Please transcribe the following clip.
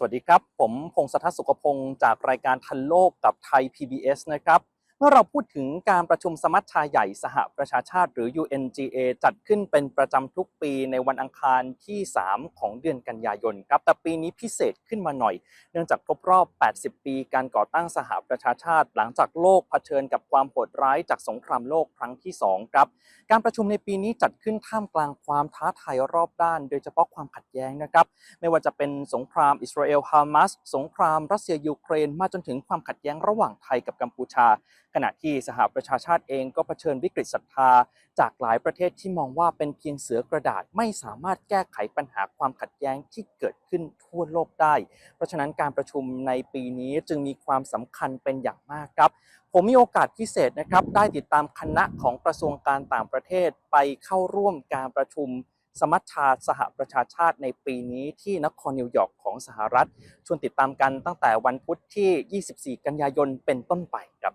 สวัสดีครับ ผมพงศธรสุขพงศ์จากรายการทันโลกกับไทย PBS นะครับ เมื่อเราพูดถึงการประชุมสมัชชาใหญ่สหประชาชาติหรือ UNGA จัดขึ้นเป็นประจำทุกปีในวันอังคารที่ 3 ของเดือนกันยายนครับ แต่ปีนี้พิเศษขึ้นมาหน่อย เนื่องจากครบรอบ 80 ปีการก่อตั้งสหประชาชาติ หลังจากโลกเผชิญกับความโหดร้ายจากสงครามโลกครั้งที่ 2 ครับ การประชุมในปีนี้จัดขึ้นท่ามกลางความท้าทายรอบด้าน โดยเฉพาะความขัดแย้งนะครับ ไม่ว่าจะเป็นสงครามอิสราเอลฮามาสสงครามรัสเซียยูเครน มาจนถึงความขัดแย้งระหว่างไทยกับกัมพูชา ณะที่สหประชาชาติเองก็เผชิญวิกฤตศรัทธา จากหลายประเทศที่มองว่าเป็นเพียงเสือกระดาษไม่สามารถแก้ไขปัญหาความขัดแย้งที่เกิดขึ้นทั่วโลกได้ เพราะฉะนั้นการประชุมในปีนี้จึงมีความสำคัญเป็นอย่างมากครับ ผมมีโอกาสพิเศษนะครับ ได้ติดตามคณะของกระทรวงการต่างประเทศไปเข้าร่วมการประชุมสมัชชาสหประชาชาติในปีนี้ที่นครนิวยอร์กของสหรัฐ ชวนติดตามกันตั้งแต่วันพุธที่ 24 กันยายนเป็นต้นไปครับ